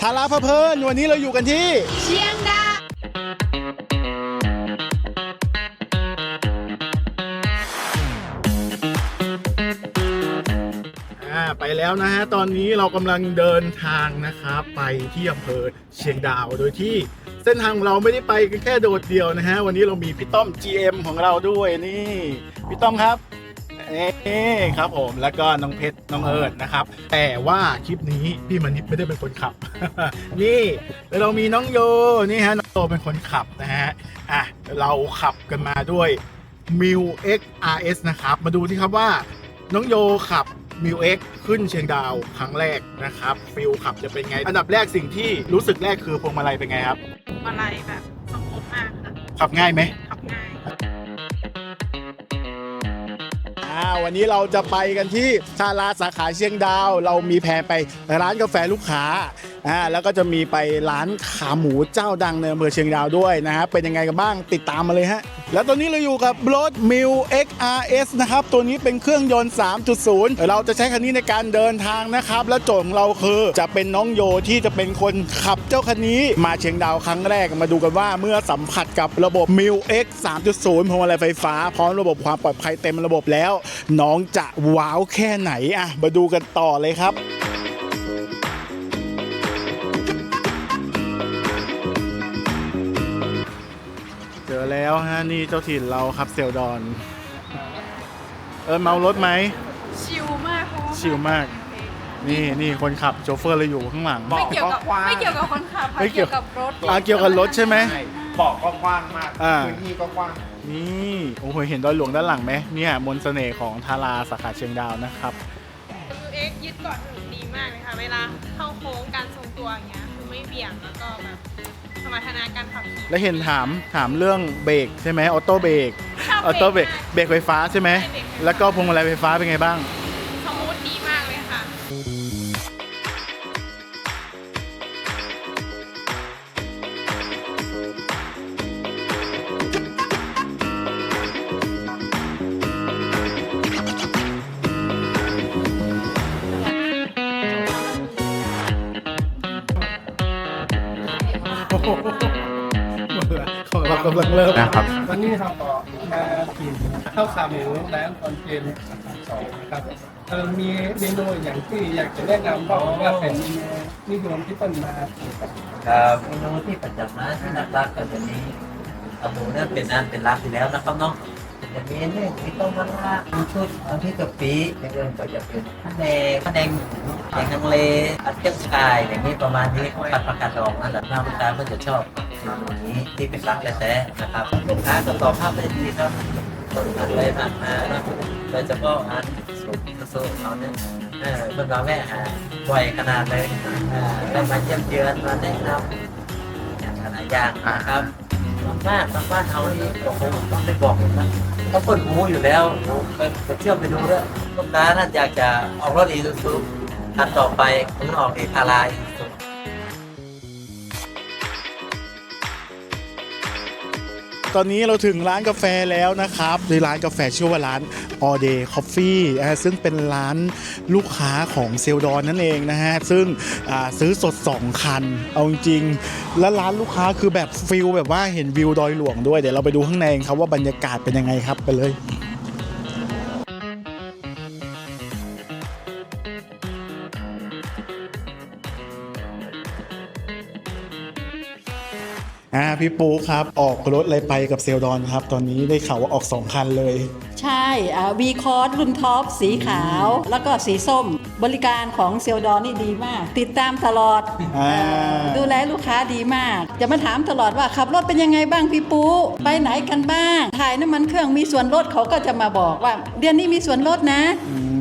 ทาราพะเพลินวันนี้เราอยู่กันที่ เชียงดาวอ่าไปแล้วนะฮะ ตอนนี้เรากำลังเดินทางนะครับไปที่อำเภอเชียงดาวโดยที่เส้นทางของเราไม่ได้ไปกันแค่โดดเดียวนะฮะ วันนี้เรามีพี่ต้อม GM ของเราด้วยนี่ พี่ต้อมครับ เอ๊ครับผมแล้วก็น้องเพชรน้องเอิร์ดนะครับ แต่ว่าคลิปนี้พี่มณิษไม่ได้เป็นคนขับ นี่แล้วเรามีน้องโยนี่ฮะน้องโยเป็นคนขับนะฮะอะเราขับกันมาด้วย m i u X RS นะครับ มาดูที่ครับว่าน้องโยขับ m i u X ขึ้นเชียงดาวครั้งแรกนะครับฟิลขับจะเป็นไง อันดับแรกสิ่งที่รู้สึกแรกคือพวงมาลัยเป็นไงครับมาลัยแบบสงบมากค่ะขับง่ายไหม วันนี้เราจะไปกันที่ชาลาสาขาเชียงดาว เรามีแผนไปร้านกาแฟลูกค้าอ่าแล้วก็จะมีไปร้านขาหมูเจ้าดังในอำเภอเชียงดาวด้วยนะฮะเป็นยังไงกันบ้างติดตามมาเลยฮะแล้วตอนนี้เราอยู่กับรถ m i l XRS นะครับตัวนี้เป็นเครื่องยนต์ 3.0 เราจะใช้คันนี้ในการเดินทางนะครับ และโจทย์ของเราคือจะเป็นน้องโยที่จะเป็นคนขับเจ้าคันนี้มาเชียงดาวครั้งแรกมาดูกันว่าเมื่อสัมผัสกับระบบ m i l X 3.0พวงมาลัยไฟฟ้า พร้อมระบบความปลอดภัยเต็มระบบแล้ว น้องจะว้าวแค่ไหนอะมาดูกันต่อเลยครับ แล้วฮะนี่เจ้าถิ่นเราครับเซลดอน เออเมารถไหม ชิลมากเพราะว่าชิลมาก นี่นี่คนขับโชเฟอร์เราอยู่ข้างหลัง ไม่เกี่ยวกับไม่เกี่ยวกับคนขับค่ะไม่เกี่เกี่ยยว วกับรถอะเกี่ยวกับรถใช่ไหม ใช่บอกก็กว้างมากอ่า พื้นที่ก็กว้าง นี่โอ้โหเห็นดอยหลวงด้านหลังไหมเนี่ยมนต์เสน่ห์ของทาราสาขาเชียงดาวนะครับเอ็กยึดเกาะถนนดีมากเลยค่ะ เวลาเข้าโค้งการทรงตัวอย่างเงี้ยคือ ไม่เบี่ยงแล้วก็แบบสมรรถนะการขับขี่แล้วเห็นถามถามเรื่องเบรกใช่ไหมออโต้เบรกชอบออโต้เบรกมากเบรกไฟฟ้าใช่ไหมใช่เบรกไฟฟ้าแล้วก็พวงมาลัยไฟฟ้าเป็นไงบ้าง สมูทดีมากเลยค่ะ ของเรากำลังเริ่มนะครับ วันนี้เราก็มากินข้าวขาหมูร้านตอนเย็นสองนะครับเออมีเมนูอย่างที่อยากจะแนะนำเพราะว่าเป็นเมนูนิยมที่เปิ้ลมาครับเมนูที่ประจำร้านที่นักรักก็จะมีขาหมูเนี่ยเป็นอันเป็นรักอยู่แล้วนะครับเนาะ จะมีเรื่องที่ต้มมะระมีชุดอันที่กะปิในเรื่องก็จะเป็นข้าวแดงข้าวแดงแกงฮังเลอัดเจ้าชายอย่างนี้ประมาณนี้ผัดผักกาดดองนั่นแหละหน้าลูกค้าก็จะชอบเมนูนี้ที่เป็นรักแท้ๆนะครับลูกค้าก็ตอบภาพได้ดีครับอันเลยผ่านมานะโดยเฉพาะอันสุดสุดเขาเนี่ยเออเมื่อเราแม่หาบ่อยขนาดเลยเออได้มาเยี่ยมเยือนมาแนะนำอย่างหลายอย่างนะครับ มากบ้านเขานี่โอ้โหต้องไปบอกผมนะเขาเปิดหูอยู่แล้วไปไปเชื่อมไปดูด้วยลูกค้าท่านอยากจะออกรถอีซูซูคันต่อไปผมออกเอการาย ตอนนี้เราถึงร้านกาแฟแล้วนะครับในร้านกาแฟชื่อว่าร้าน All Day Coffee ซึ่งเป็นร้านลูกค้าของเซลดอนนั่นเองนะฮะ ซึ่งซื้อสด 2 คัน เอาจริง และร้านลูกค้าคือแบบฟิลแบบว่าเห็นวิวดอยหลวงด้วย เดี๋ยวเราไปดูข้างในกันครับว่าบรรยากาศเป็นยังไงครับไปเลย อ่าพี่ปูครับ ออกรถอะไรไปกับเซลดอนครับ ตอนนี้ได้ข่าวว่าออก 2 คันเลย ใช่วีคอร์สรุ่นท็อปสีขาว แล้วก็สีส้ม บริการของเซลดอนนี่ดีมาก ติดตามตลอดอ่าเอ่อดูแลลูกค้าดีมาก จะมาถามตลอดว่าขับรถเป็นยังไงบ้างพี่ปู ไปไหนกันบ้าง ถ่ายน้ำมันเครื่องมีส่วนลดเขาก็จะมาบอกว่า เดือนนี้มีส่วนลดนะ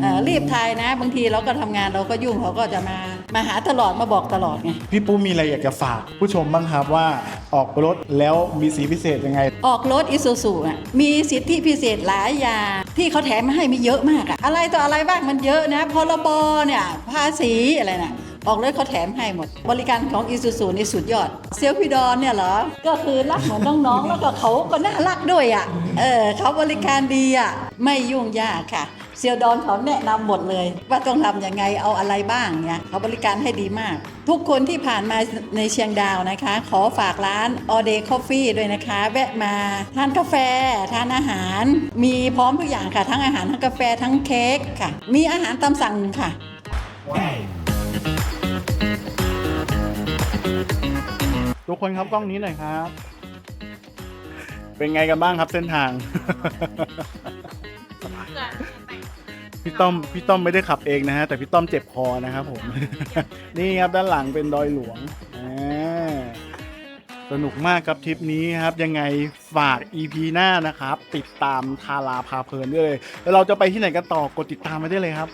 เอ่อรีบถ่ายนะ บางทีเราก็ทำงานเราก็ยุ่งเขาก็จะมา มาหาตลอดมาบอกตลอดไง พี่ปูมีอะไรอยากจะฝาก ผู้ชมบ้างครับว่าออกรถแล้วมีสีพิเศษยังไง ออกรถอิซูซูอะมีสิทธิพิเศษหลายอย่างที่เขาแถมมาให้มีเยอะมากอะอะไรต่ออะไรบ้างมันเยอะนะพรบเนี่ยภาษีอะไรนะออกรถเขาแถมให้หมด บริการของอิซูซูนี่สุดยอด เซลฟี่ดอนเนี่ยเหรอ ก็คือรักเหมือนน้องๆ แล้วก็เขาก็น่ารักด้วยอะ เออเขาบริการดีอะ ไม่ยุ่งยากค่ะ เซียวดอนเขาแนะนำหมดเลย ว่าต้องทำยังไงเอาอะไรบ้างเนี่ยเขาบริการให้ดีมาก ทุกคนที่ผ่านมาในเชียงดาวนะคะ ขอฝากร้าน All Day Coffee ด้วยนะคะ แวะมาทานกาแฟ ทานอาหาร มีพร้อมทุกอย่างค่ะ ทั้งอาหารทั้งกาแฟทั้งเค้กค่ะ มีอาหารตามสั่งค่ะ ทุกคนครับกล้องนี้หน่อยครับ เป็นไงกันบ้างครับเส้นทาง พี่ต้อมพี่ต้อมไม่ได้ขับเองนะฮะแต่พี่ต้อมเจ็บคอนะครับผม นี่ครับด้านหลังเป็นดอยหลวงอ่าสนุกมากครับทริปนี้ครับ ยังไงฝาก EP หน้านะครับ ติดตามทาราพาเพลินด้วยเลยแล้วเราจะไปที่ไหนกันต่อกดติดตามมาได้เลยครับ